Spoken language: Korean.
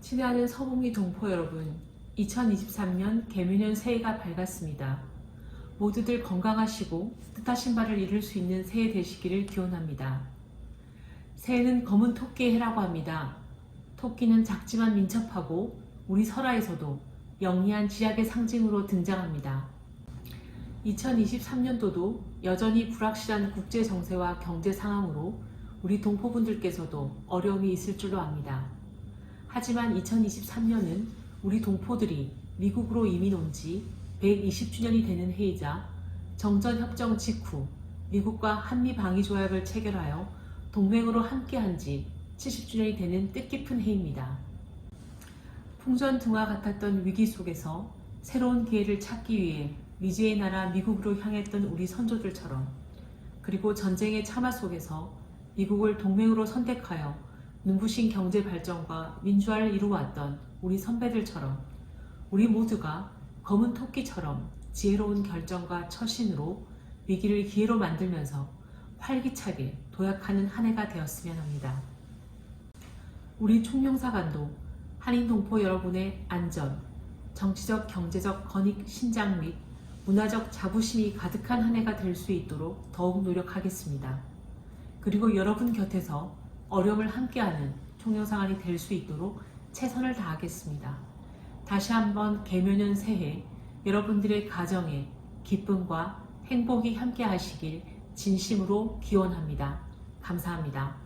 친애하는 서봉이 동포 여러분, 2023년 개묘년 새해가 밝았습니다. 모두들 건강하시고 뜻하신 바를 이룰 수 있는 새해 되시기를 기원합니다. 새해는 검은 토끼의 해라고 합니다. 토끼는 작지만 민첩하고 우리 설화에서도 영리한 지약의 상징으로 등장합니다. 2023년도도 여전히 불확실한 국제 정세와 경제 상황으로 우리 동포분들께서도 어려움이 있을 줄로 압니다. 하지만 2023년은 우리 동포들이 미국으로 이민 온 지 120주년이 되는 해이자 정전 협정 직후 미국과 한미 방위 조약을 체결하여 동맹으로 함께한 지 70주년이 되는 뜻깊은 해입니다. 풍전등화 같았던 위기 속에서 새로운 기회를 찾기 위해 미지의 나라 미국으로 향했던 우리 선조들처럼 그리고 전쟁의 참화 속에서 미국을 동맹으로 선택하여 눈부신 경제 발전과 민주화를 이루어왔던 우리 선배들처럼 우리 모두가 검은 토끼처럼 지혜로운 결정과 처신으로 위기를 기회로 만들면서 활기차게 도약하는 한 해가 되었으면 합니다. 우리 총영사관도 한인 동포 여러분의 안전, 정치적, 경제적 건익 신장 및 문화적 자부심이 가득한 한 해가 될 수 있도록 더욱 노력하겠습니다. 그리고 여러분 곁에서 어려움을 함께하는 총영사관이 될 수 있도록 최선을 다하겠습니다. 다시 한번 개묘년 새해 여러분들의 가정에 기쁨과 행복이 함께 하시길 진심으로 기원합니다. 감사합니다.